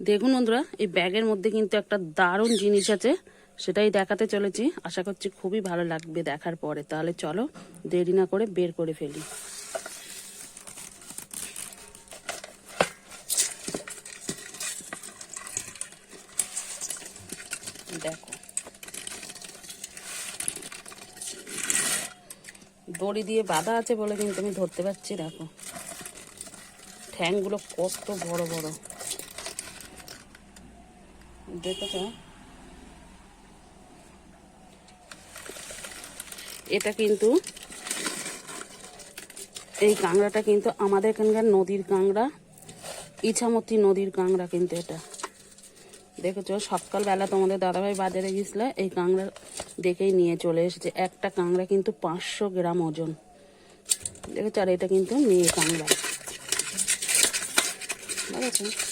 দেখুন বন্ধুরা, এই ব্যাগের মধ্যে কিন্তু একটা দারুণ জিনিস আছে, সেটাই দেখাতে চলেছি। আশা করছি খুবই ভালো লাগবে দেখার পরে। তাহলে চলো, দেরি না করে বের করে ফেলি। দেখো। দড়ি দিয়ে বাঁধা আছে বলে কিন্তু আমি ধরতে পারছি, দেখো। ঠ্যাংগুলো কত বড় বড়। দেখেছ? এটা কিন্তু, এই কাঁকড়াটা কিন্তু আমাদের এখানকার নদীর কাঁকড়া, ইছামতি নদীর কাঁকড়া কিন্তু এটা। দেখেছ? সকালবেলা তোমাদের দাদাভাই বাজারে গেছিল, এই কাঁকড়া দেখেই নিয়ে চলে এসেছে। একটা কাঁকড়া কিন্তু পাঁচশো গ্রাম ওজন। দেখেছ? আর এটা কিন্তু মেয়ে কাঁকড়া। বুঝেছ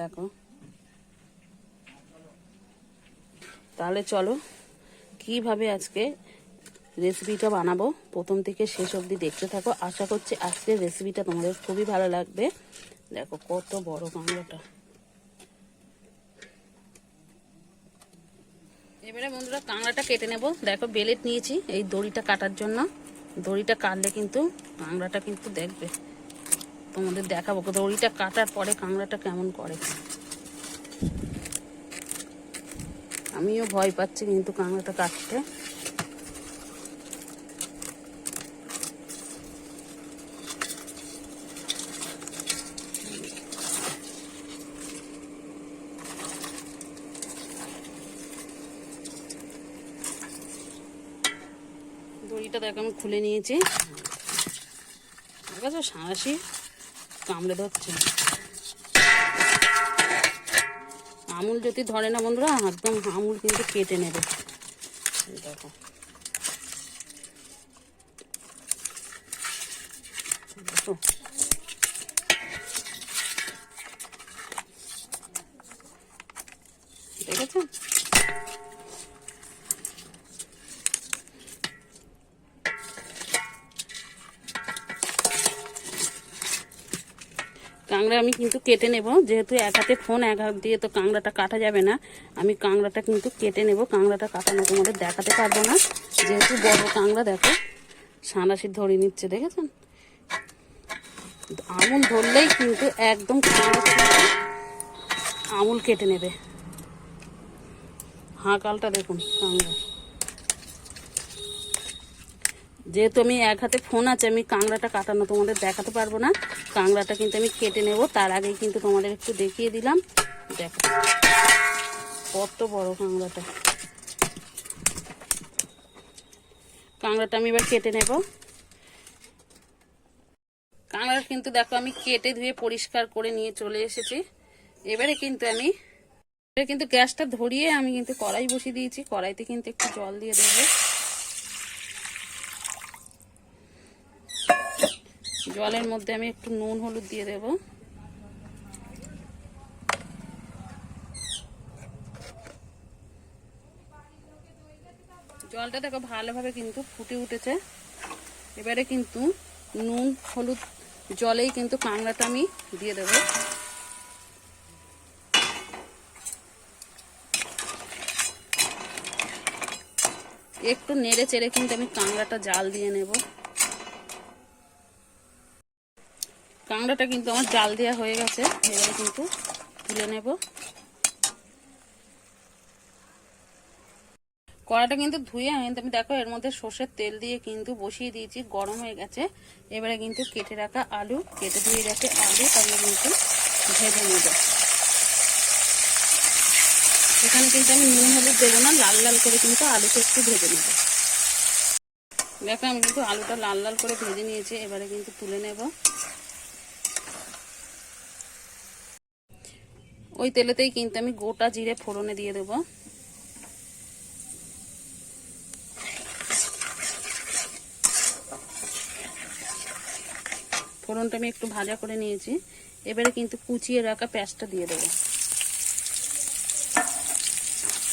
দেখো। তাহলে চলো, কীভাবে আজকে রেসিপিটা বানাবো? প্রথম থেকে শেষ অবধি দেখতে থাকো। আশা করছি আজকের রেসিপিটা তোমাদের খুবই ভালো লাগবে। দেখো কত বড় কাঁকড়াটা এবারে বন্ধুরা কাঁকড়াটা কেটে নেব। দেখো, বেলেট নিয়েছি এই দড়িটা কাটার জন্য। দড়িটা কাটলে কিন্তু কাঁকড়াটা কিন্তু দেখবে। তোমাদের দেখাবো দড়িটা কাটার পরে কাঁকড়াটা কেমন করে। আমিও ভয় পাচ্ছি কিন্তু কাঁকড়াটা কাটতে। দড়িটা দেখো, আমি খুলে নিয়েছি। ঠিক আছে সাঁড়াশি। কামড়ে ধরছে। আমুল যদি ধরে না বন্ধুরা একদম আমুল কিন্তু কেটে নেবে। দেখো। দেখো। দেখেছেন কাঁকড়া আমি কিন্তু কেটে নেব। যেহেতু এক হাতে ফোন, এক হাত দিয়ে তো কাঁকড়াটা কাটা যাবে না, আমি কাঁকড়াটা কিন্তু কেটে নেব। কাঁকড়াটা কাটানো তোমাদের দেখাতে পারব না। যেহেতু বড় কাঁকড়া, দেখো সাঁড়াশি ধরে নিচ্ছে, দেখেছেন? আমুল ধরলেই কিন্তু একদম আমুল কেটে নেবে। হাঁকালটা দেখুন, কাঁকড়া। যেহেতু আমি এক হাতে ফোন আছে, আমি কাঁকড়াটা কাটানো তোমাদের দেখাতে পারব না। কাঁকড়াটা কিন্তু আমি কেটে নেব, তার আগেই কিন্তু তোমাদের একটু দেখিয়ে দিলাম। দেখো, কত বড় কাঁকড়াটা। কাঁকড়াটা আমি এবার কেটে নেব। কাঁকড়া কিন্তু দেখো, আমি কেটে ধুয়ে পরিষ্কার করে নিয়ে চলে এসেছি। এবারে কিন্তু আমি কিন্তু গ্যাসটা ধরিয়ে আমি কিন্তু কড়াই বসিয়ে দিয়েছি। কড়াইতে কিন্তু একটু জল দিয়ে দেবো। জলের মধ্যে আমি একটু নুন, হলুদ দিয়ে দেব। জলটা দেখো ভালোভাবে কিন্তু ফুটে উঠেছে। এবারে কিন্তু নুন, হলুদ জলেই কিন্তু কাঁকড়াটা আমি দিয়ে দেব। একটু নেড়ে চেড়ে কিন্তু আমি কাঁকড়াটা জাল দিয়ে নেব। কাঁকড়াটা কিন্তু আমার জাল দেওয়া হয়ে গেছে, এবারে কিন্তু তুলে নেব। কড়াটা কিন্তু ধুয়ে আমি তুমি দেখো, এর মধ্যে সর্ষের তেল দিয়ে কিন্তু বসিয়ে দিয়েছি, গরম হয়ে গেছে। এবারে কিন্তু কেটে রাখা আলু, কেটে ধুয়ে রাখে আলু তাহলে কিন্তু ভেজে নেব। এখানে কিন্তু আমি নুন, হলুদ দেবো না, লাল লাল করে কিন্তু আলুটা একটু ভেজে নেব। দেখো, আমি কিন্তু আলুটা লাল লাল করে ভেজে নিয়েছি, এবারে কিন্তু তুলে নেব। ওই তেলেতেই কিন্তু আমি গোটা জিরে ফোড়নে দিয়ে দেবো। ফোড়নটা আমি একটু ভাজা করে নিয়েছি। এবারে কিন্তু কুচিয়ে রাখা পেঁয়াজটা দিয়ে দেবো।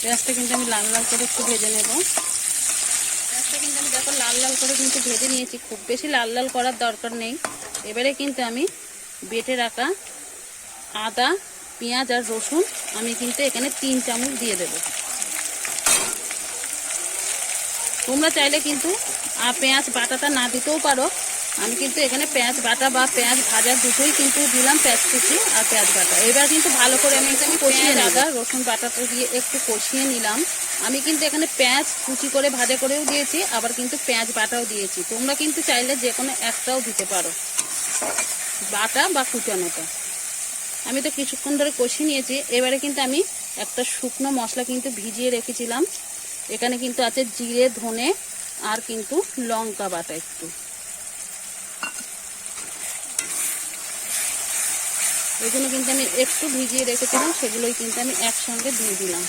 পেঁয়াজটা কিন্তু আমি লাল লাল করে একটু ভেজে নেব। পেঁয়াজটা কিন্তু আমি দেখো লাল লাল করে কিন্তু ভেজে নিয়েছি। খুব বেশি লাল লাল করার দরকার নেই। এবারে কিন্তু আমি বেটে রাখা আদা পেঁয়াজ আর রসুন আমি কিন্তু এখানে তিন চামচ দিয়ে দেব। তোমরা চাইলে কিন্তু পেঁয়াজ বাটাটা না দিতেও পারো। আমি কিন্তু এখানে পেঁয়াজ বাটা বা পেঁয়াজ ভাজা দুটোই কিন্তু দিলাম পেঁয়াজ কুচি আর পেঁয়াজ বাটা। এবার কিন্তু ভালো করে আমি এখানে কষিয়ে আদা রসুন বাটাটা দিয়ে একটু কষিয়ে নিলাম। আমি কিন্তু এখানে পেঁয়াজ কুচি করে ভাজা করেও দিয়েছি আবার কিন্তু পেঁয়াজ বাটাও দিয়েছি। তোমরা কিন্তু চাইলে যে কোনো একটাও দিতে পারো। বাটা বা কুচানোটা। আমি তো কিছুক্ষণ ধরে কষিয়ে নিয়েছি। এবারে কিন্তু আমি একটা শুকনো মশলা কিন্তু ভিজিয়ে রেখেছিলাম। এখানে কিন্তু আছে জিরে, ধনে আর কিন্তু লঙ্কা বাটা একটু। এগুলো কিন্তু আমি একটু ভিজিয়ে রেখেছিলাম, সেগুলোই কিন্তু আমি একসঙ্গে দিয়ে দিলাম।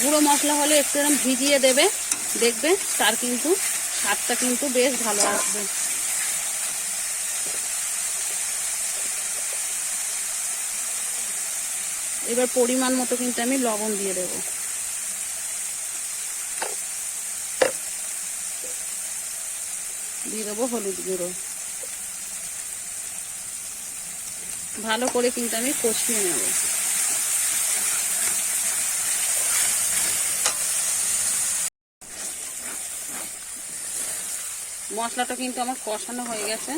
গুঁড়ো মশলা হলে একটু এরকম ভিজিয়ে দেবে, দেখবে তার কিন্তু স্বাদটা কিন্তু বেশ ভালো আসবে। এবার পরিমাণ মতো কিন্তু আমি লবণ দিয়ে দেব। দিয়ে দেবো হলুদ গুঁড়ো। ভালো করে কিন্তু আমি কষিয়ে নেব। মশলাটা কিন্তু আমার কষানো হয়ে গেছে।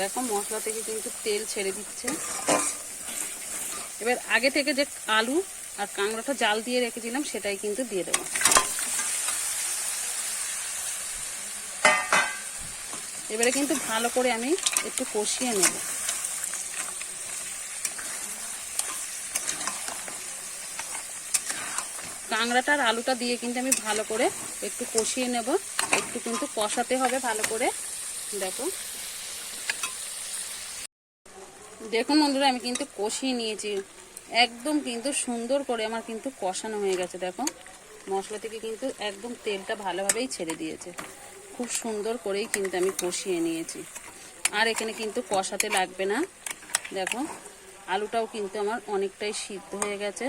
দেখো মশলা থেকে কিন্তু তেল ছেড়ে দিচ্ছে। এবার আগে থেকে যে আলু আর কাঁকড়াটা জাল দিয়ে রেখেছিলাম, সেটাই কিন্তু দিয়ে দেবো। এবারে কিন্তু ভালো করে আমি একটু কষিয়ে নেব। কাঁকড়াটা আর আলুটা দিয়ে কিন্তু আমি ভালো করে একটু কষিয়ে নেব। একটু কিন্তু কষাতে হবে ভালো করে। দেখো। দেখুন বন্ধুরা, আমি কিন্তু কষিয়ে নিয়েছি। একদম কিন্তু সুন্দর করে আমার কিন্তু কষানো হয়ে গেছে, দেখো। মশলা থেকে কিন্তু একদম তেলটা ভালোভাবেই ছেড়ে দিয়েছে। খুব সুন্দর করেই কিন্তু আমি কষিয়ে নিয়েছি। আর এখানে কিন্তু কষাতে লাগবে না। দেখো, আলুটাও কিন্তু আমার অনেকটাই সিদ্ধ হয়ে গেছে।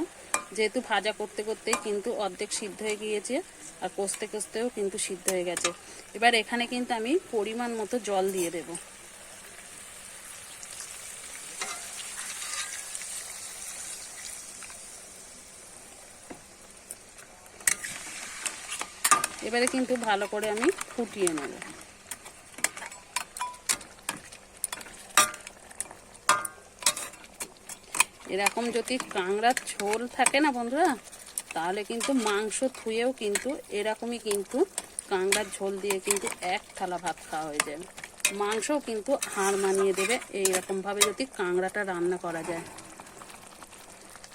যেহেতু ভাজা করতে করতেই কিন্তু অর্ধেক সিদ্ধ হয়ে গিয়েছে আর কষতে কষতেও কিন্তু সিদ্ধ হয়ে গেছে। এবার এখানে কিন্তু আমি পরিমাণ মতো জল দিয়ে দেবো। এবারে কিন্তু ভালো করে আমি ফুটিয়ে নেব। এরকম যদি কাংড়ার ঝোল থাকে না বন্ধুরা, তাহলে কিন্তু মাংস থুয়েও কিন্তু এরকমই কিন্তু কাংড়ার ঝোল দিয়ে কিন্তু এক থালা ভাত খাওয়া হয়ে যায়। মাংসও কিন্তু হাড় মানিয়ে দেবে, এইরকমভাবে যদি কাংড়াটা রান্না করা যায়।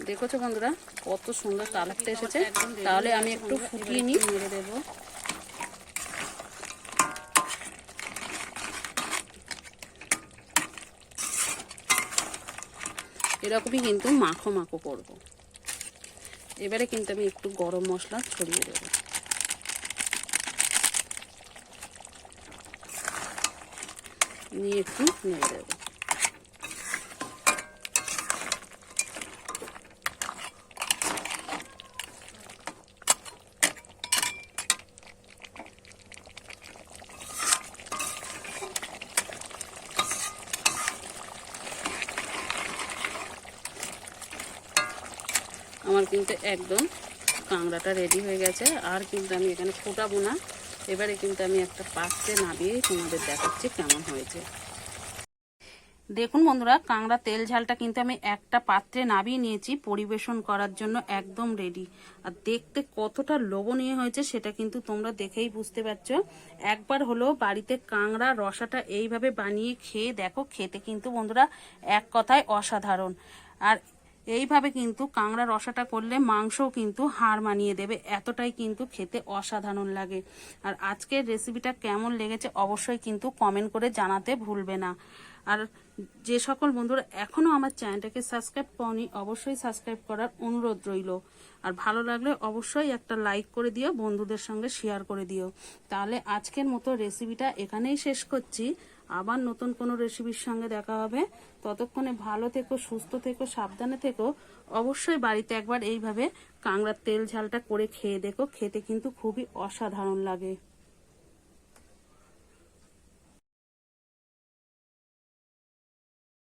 দেখেছ বন্ধুরা? কত সুন্দর কালারটা এসেছে। তাহলে আমি একটু ফুটিয়ে নিই। মেরে দেবো এরকমই কিন্তু মাখো মাখো করব। এবারে কিন্তু আমি একটু গরম মশলা ছড়িয়ে দেব। নিয়ে একটু নেড়ে দেবো। আমার কিন্তু একদম কাঁকড়াটা রেডি হয়ে গেছে। আর কিন্তু আমি এখানে ফোটাবো না। এবারে কিন্তু আমি একটা পাত্রে নামিয়ে তোমাদের দেখাচ্ছি কেমন হয়েছে। দেখুন বন্ধুরা, কাঁকড়া তেল ঝালটা কিন্তু আমি একটা পাত্রে নামিয়ে নিয়েছি, পরিবেশন করার জন্য একদম রেডি আর দেখতে কতটা লোভনীয় হয়েছে সেটা কিন্তু তোমরা দেখেই বুঝতে পারছ। একবার হলো বাড়িতে কাঁকড়া রসাটা এইভাবে বানিয়ে খেয়ে দেখো, খেতে কিন্তু বন্ধুরা এক কথায় অসাধারণ। আর এইভাবে কিন্তু কাঁকড়া রসাটা করলে মাংসও কিন্তু হাড় মানিয়ে দেবে। এতটাই কিন্তু খেতে অসাধারণ লাগে। আর আজকের রেসিপিটা কেমন লেগেছে অবশ্যই কিন্তু কমেন্ট করে জানাতে ভুলবে না। আর যে সকল বন্ধুরা এখনও আমার চ্যানেলটাকে সাবস্ক্রাইব করনি, অবশ্যই সাবস্ক্রাইব করার অনুরোধ রইল। আর ভালো লাগলে অবশ্যই একটা লাইক করে দিও, বন্ধুদের সঙ্গে শেয়ার করে দিও। তাহলে আজকের মতো রেসিপিটা এখানেই শেষ করছি। আবার নতুন কোনো রেসিপির সঙ্গে দেখা হবে। ততক্ষণে ভালো থেকো, সুস্থ থেকো, সাবধানে থেকো। অবশ্যই বাড়িতে একবার এইভাবে কাংড়ার তেল ঝালটা করে খেয়ে দেখো। খেতে কিন্তু খুবই অসাধারণ লাগে।